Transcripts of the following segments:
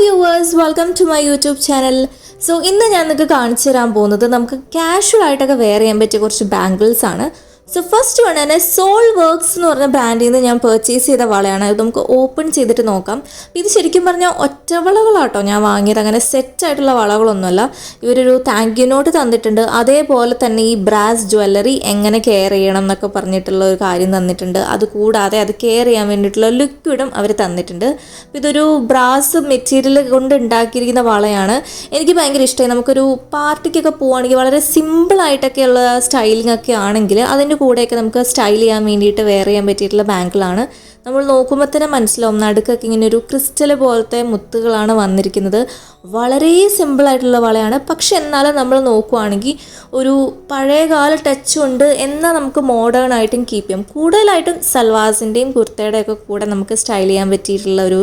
Viewers welcome to my YouTube channel so ഇന്ന് ഞാൻ നിങ്ങൾക്ക് കാണിച്ചു തരാൻ പോകുന്നത് നമുക്ക് കാഷ്വൽ ആയിട്ടൊക്കെ വെയർ ചെയ്യാൻ പറ്റിയ കുറച്ച് ബാംഗിൾസ് ആണ്. സോ ഫസ്റ്റ് വൺ തന്നെ സോൾ വർക്ക്സ് എന്ന് പറഞ്ഞ ബ്രാൻഡിൽ നിന്ന് ഞാൻ പർച്ചേസ് ചെയ്ത വളയാണ്. ഇത് നമുക്ക് ഓപ്പൺ ചെയ്തിട്ട് നോക്കാം. ഇത് ശരിക്കും പറഞ്ഞാൽ ഒറ്റ വളകളാട്ടോ ഞാൻ വാങ്ങിയത്. അങ്ങനെ സെറ്റ് ആയിട്ടുള്ള വളകളൊന്നുമല്ല. ഇവരൊരു താങ്ക് യു നോട്ട് തന്നിട്ടുണ്ട്. അതേപോലെ തന്നെ ഈ ബ്രാസ് ജ്വല്ലറി എങ്ങനെ കെയർ ചെയ്യണം എന്നൊക്കെ പറഞ്ഞിട്ടുള്ള ഒരു കാര്യം തന്നിട്ടുണ്ട്. അത് കൂടാതെ അത് കെയർ ചെയ്യാൻ വേണ്ടിയിട്ടുള്ള ലിക്വിഡും അവർ തന്നിട്ടുണ്ട്. ഇതൊരു ബ്രാസ് മെറ്റീരിയൽ കൊണ്ട് ഉണ്ടാക്കിയിരിക്കുന്ന വളയാണ്. എനിക്ക് ഭയങ്കര ഇഷ്ടമായി നമുക്കൊരു പാർട്ടിക്കൊക്കെ പോവുകയാണെങ്കിൽ വളരെ സിമ്പിളായിട്ടൊക്കെയുള്ള സ്റ്റൈലിംഗ് ഒക്കെ ആണെങ്കിൽ അതിന്റെ കൂടെയൊക്കെ നമുക്ക് സ്റ്റൈൽ ചെയ്യാൻ വേണ്ടിയിട്ട് വെയർ ചെയ്യാൻ പറ്റിയിട്ടുള്ള ബാങ്കിളാണ് നമ്മൾ നോക്കുമ്പോൾ തന്നെ മനസ്സിലാവും. നടുക്കൊക്കെ ഇങ്ങനെ ഒരു ക്രിസ്റ്റൽ പോലത്തെ മുത്തുകളാണ് വന്നിരിക്കുന്നത്. വളരെ സിമ്പിളായിട്ടുള്ള വളയാണ്. പക്ഷെ എന്നാലും നമ്മൾ നോക്കുവാണെങ്കിൽ ഒരു പഴയകാല ടച്ച് ഉണ്ട് എന്നാൽ നമുക്ക് മോഡേൺ ആയിട്ടും കീപ്പ് ചെയ്യാം. കൂടുതലായിട്ടും സൽവാസിന്റെയും കുർത്തയുടെയൊക്കെ കൂടെ നമുക്ക് സ്റ്റൈൽ ചെയ്യാൻ പറ്റിയിട്ടുള്ള ഒരു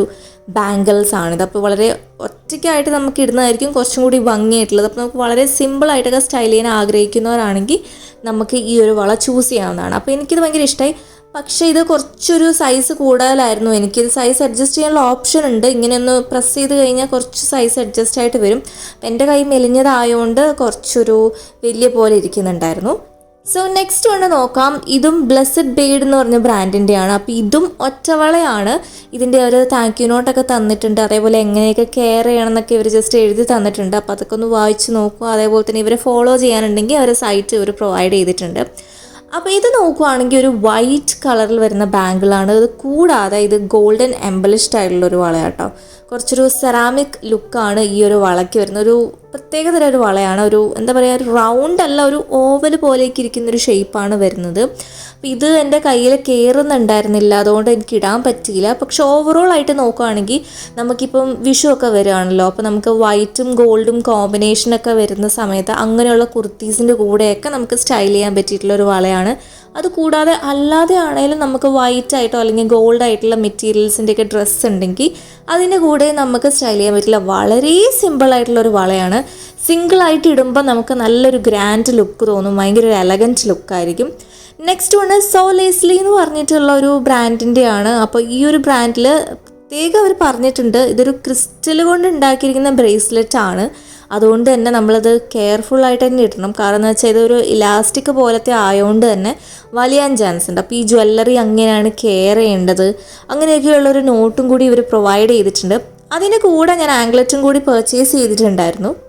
ബാംഗിൾസ് ആണിത്. അപ്പോൾ വളരെ ഒറ്റയ്ക്കായിട്ട് നമുക്ക് ഇടുന്നതായിരിക്കും കുറച്ചും കൂടി ഭംഗിയായിട്ടുള്ളത്. അപ്പോൾ നമുക്ക് വളരെ സിമ്പിളായിട്ടൊക്കെ സ്റ്റൈൽ ചെയ്യാൻ ആഗ്രഹിക്കുന്നവരാണെങ്കിൽ നമുക്ക് ഈ ഒരു വള ചൂസ് ചെയ്യാവുന്നതാണ്. അപ്പോൾ എനിക്കിത് ഭയങ്കര ഇഷ്ടമായി പക്ഷേ ഇത് കുറച്ചൊരു സൈസ് കൂടുതലായിരുന്നു. എനിക്ക് ഇത് സൈസ് അഡ്ജസ്റ്റ് ചെയ്യാനുള്ള ഓപ്ഷൻ ഉണ്ട്. ഇങ്ങനെ ഒന്ന് പ്രസ് ചെയ്ത് കഴിഞ്ഞാൽ കുറച്ച് സൈസ് അഡ്ജസ്റ്റ് ആയിട്ട് വരും. എന്റെ കൈ മെലിഞ്ഞതായതുകൊണ്ട് കുറച്ചൊരു വലിയ പോലെ ഇരിക്കുന്നുണ്ടായിരുന്നു. സോ നെക്സ്റ്റ് ഒന്ന് നോക്കാം. ഇതും ബ്ലസ്സഡ് ബെയ്ഡ് എന്ന് പറഞ്ഞ ബ്രാൻഡിന്റെയാണ് അപ്പോൾ ഇതും ഒറ്റവളയാണ്. ഇതിന്റെ ഒരു താങ്ക് യു നോട്ടൊക്കെ തന്നിട്ടുണ്ട്. അതേപോലെ എങ്ങനെയൊക്കെ കെയർ ചെയ്യണം എന്നൊക്കെ ഇവർ ജസ്റ്റ് എഴുതി തന്നിട്ടുണ്ട്. അപ്പോൾ അതൊക്കെ ഒന്ന് വായിച്ച് നോക്കുക. അതേപോലെ തന്നെ ഇവരെ ഫോളോ ചെയ്യാനുണ്ടെങ്കിൽ അവരെ സൈറ്റ് ഇവർ പ്രൊവൈഡ് ചെയ്തിട്ടുണ്ട്. അപ്പോൾ ഇത് നോക്കുവാണെങ്കിൽ ഒരു വൈറ്റ് കളറിൽ വരുന്ന ബാങ്കിളാണ് ഇത് കൂടാതെ ഇത് ഗോൾഡൻ എംബലിഷ്ഡ് ആയിട്ടുള്ള ഒരു വളയാട്ടോ. കുറച്ചൊരു സെറാമിക് ലുക്കാണ് ഈ ഒരു വളയ്ക്ക് വരുന്നത്. ഒരു പ്രത്യേകതരം ഒരു വളയാണ്. ഒരു എന്താ പറയുക ഒരു റൗണ്ട് അല്ല ഒരു ഓവൽ പോലേക്ക് ഇരിക്കുന്ന ഒരു ഷേപ്പാണ് വരുന്നത്. അപ്പോൾ ഇത് എന്റെ കയ്യിൽ കയറുന്നുണ്ടായിരുന്നില്ല അതുകൊണ്ട് എനിക്ക് ഇടാൻ പറ്റിയില്ല. പക്ഷെ ഓവറോൾ ആയിട്ട് നോക്കുകയാണെങ്കിൽ നമുക്കിപ്പം വിഷു ഒക്കെ വരികയാണല്ലോ അപ്പോൾ നമുക്ക് വൈറ്റും ഗോൾഡും കോമ്പിനേഷനൊക്കെ വരുന്ന സമയത്ത് അങ്ങനെയുള്ള കുർത്തീസിന്റെ കൂടെയൊക്കെ നമുക്ക് സ്റ്റൈൽ ചെയ്യാൻ പറ്റിയിട്ടുള്ള ഒരു വളയാണ്. അത് കൂടാതെ അല്ലാതെ ആണെങ്കിലും നമുക്ക് വൈറ്റ് ആയിട്ടോ അല്ലെങ്കിൽ ഗോൾഡ് ആയിട്ടുള്ള മെറ്റീരിയൽസിന്റെ ഒക്കെ ഡ്രസ്സ് ഉണ്ടെങ്കിൽ അതിന്റെ കൂടെ നമുക്ക് സ്റ്റൈൽ ചെയ്യാൻ പറ്റില്ല. വളരെ സിമ്പിൾ ആയിട്ടുള്ള ഒരു വളയാണ്. സിംഗിൾ ആയിട്ട് ഇടുമ്പോൾ നമുക്ക് നല്ലൊരു ഗ്രാൻഡ് ലുക്ക് തോന്നും. ഭയങ്കര ഒരു എലഗന്റ് ലുക്കായിരിക്കും നെക്സ്റ്റ് വണ് സോലേസ്ലി എന്ന് പറഞ്ഞിട്ടുള്ള ഒരു ബ്രാൻഡിന്റെയാണ് അപ്പോൾ ഈ ഒരു ബ്രാൻഡിൽ പ്രത്യേകം അവർ പറഞ്ഞിട്ടുണ്ട്. ഇതൊരു ക്രിസ്റ്റൽ കൊണ്ട് ഉണ്ടാക്കിയിരിക്കുന്ന ബ്രേസ്ലെറ്റ് ആണ്. അതുകൊണ്ട് തന്നെ നമ്മളത് കെയർഫുള്ളായിട്ട് തന്നെ ഇടണം. കാരണം എന്ന് വെച്ചാൽ ഇതൊരു ഇലാസ്റ്റിക് പോലത്തെ ആയതുകൊണ്ട് തന്നെ വലിയാൻ ചാൻസ് ഉണ്ട്. അപ്പോൾ ഈ ജ്വല്ലറി അങ്ങനെയാണ് കെയർ ചെയ്യേണ്ടത്. അങ്ങനെയൊക്കെയുള്ള ഒരു നോട്ടും കൂടി ഇവർ പ്രൊവൈഡ് ചെയ്തിട്ടുണ്ട്. അതിന് കൂടെ ഞാൻ ആംഗ്ലറ്റും കൂടി പർച്ചേസ് ചെയ്തിട്ടുണ്ടായിരുന്നു.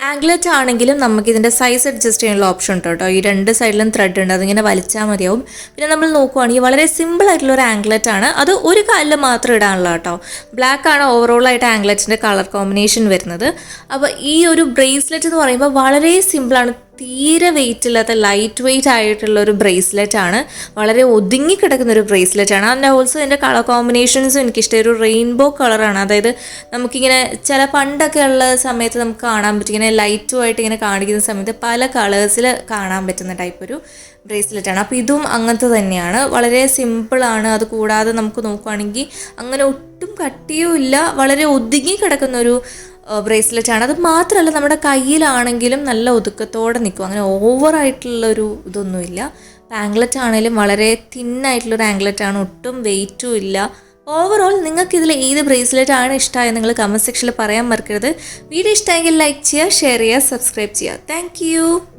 ആംഗ്ലറ്റ് ആണെങ്കിലും നമുക്ക് ഇതിന്റെ സൈസ് അഡ്ജസ്റ്റ് ചെയ്യാനുള്ള ഓപ്ഷൻ ഉണ്ട് കേട്ടോ. ഈ രണ്ട് സൈഡിലും ത്രെഡ് ഉണ്ട്. അതിങ്ങനെ വലിച്ചാൽ മതിയാവും. പിന്നെ നമ്മൾ നോക്കുവാണെങ്കിൽ വളരെ സിമ്പിൾ ആയിട്ടുള്ള ഒരു ആംഗ്ലറ്റ് ആണ്. അത് ഒരു കാലിൽ മാത്രം ഇടാനുള്ള കേട്ടോ. ബ്ലാക്ക് ആണ് ഓവറോൾ ആയിട്ട് ആംഗ്ലറ്റിന്റെ കളർ കോമ്പിനേഷൻ വരുന്നത്. അപ്പോൾ ഈ ഒരു ബ്രേസ്ലെറ്റ് എന്ന് പറയുമ്പോൾ വളരെ സിമ്പിളാണ് തീരെ വെയിറ്റ് ഇല്ലാത്ത ലൈറ്റ് വെയിറ്റ് ആയിട്ടുള്ള ഒരു ബ്രേസ്ലെറ്റ് ആണ്. വളരെ ഒതുങ്ങി കിടക്കുന്ന ഒരു ബ്രേസ്ലെറ്റ് ആണ്. അതിന്റെ ഓൾസോ ഇതിന്റെ കളർ കോമ്പിനേഷൻസും എനിക്കിഷ്ടം. ഒരു റെയിൻബോ കളറാണ് അതായത് നമുക്കിങ്ങനെ ചില പണ്ടൊക്കെ ഉള്ള സമയത്ത് നമുക്ക് കാണാൻ പറ്റും. ഇങ്ങനെ ലൈറ്റും ആയിട്ട് ഇങ്ങനെ കാണിക്കുന്ന സമയത്ത് പല കളേഴ്സിൽ കാണാൻ പറ്റുന്ന ടൈപ്പ് ഒരു ബ്രേസ്ലെറ്റ് ആണ്. അപ്പോൾ ഇതും അങ്ങനത്തെ തന്നെയാണ്. വളരെ സിമ്പിളാണ് അത് കൂടാതെ നമുക്ക് നോക്കുകയാണെങ്കിൽ അങ്ങനെ ഒട്ടും കട്ടിയും ഇല്ല. വളരെ ഒതുങ്ങി കിടക്കുന്ന ഒരു ബ്രേസ്ലെറ്റ് ആണ്. അത് മാത്രമല്ല നമ്മുടെ കയ്യിലാണെങ്കിലും നല്ല ഒതുക്കത്തോടെ നിൽക്കും. അങ്ങനെ ഓവറായിട്ടുള്ളൊരു ഇതൊന്നുമില്ല. ആംഗ്ലറ്റ് ആണെങ്കിലും വളരെ തിന്നായിട്ടുള്ളൊരു ആംഗ്ലറ്റ് ആണ്. ഒട്ടും വെയിറ്റും ഇല്ല. ഓവറോൾ നിങ്ങൾക്ക് ഇതിൽ ഏത് ബ്രേസ്ലെറ്റ് ആണ് ഇഷ്ടമായത് നിങ്ങൾ കമന്റ് സെക്ഷനിൽ പറയാൻ മറക്കരുത്. വീഡിയോ ഇഷ്ടമെങ്കിൽ ലൈക്ക് ചെയ്യുക ഷെയർ ചെയ്യുക സബ്സ്ക്രൈബ് ചെയ്യുക. താങ്ക്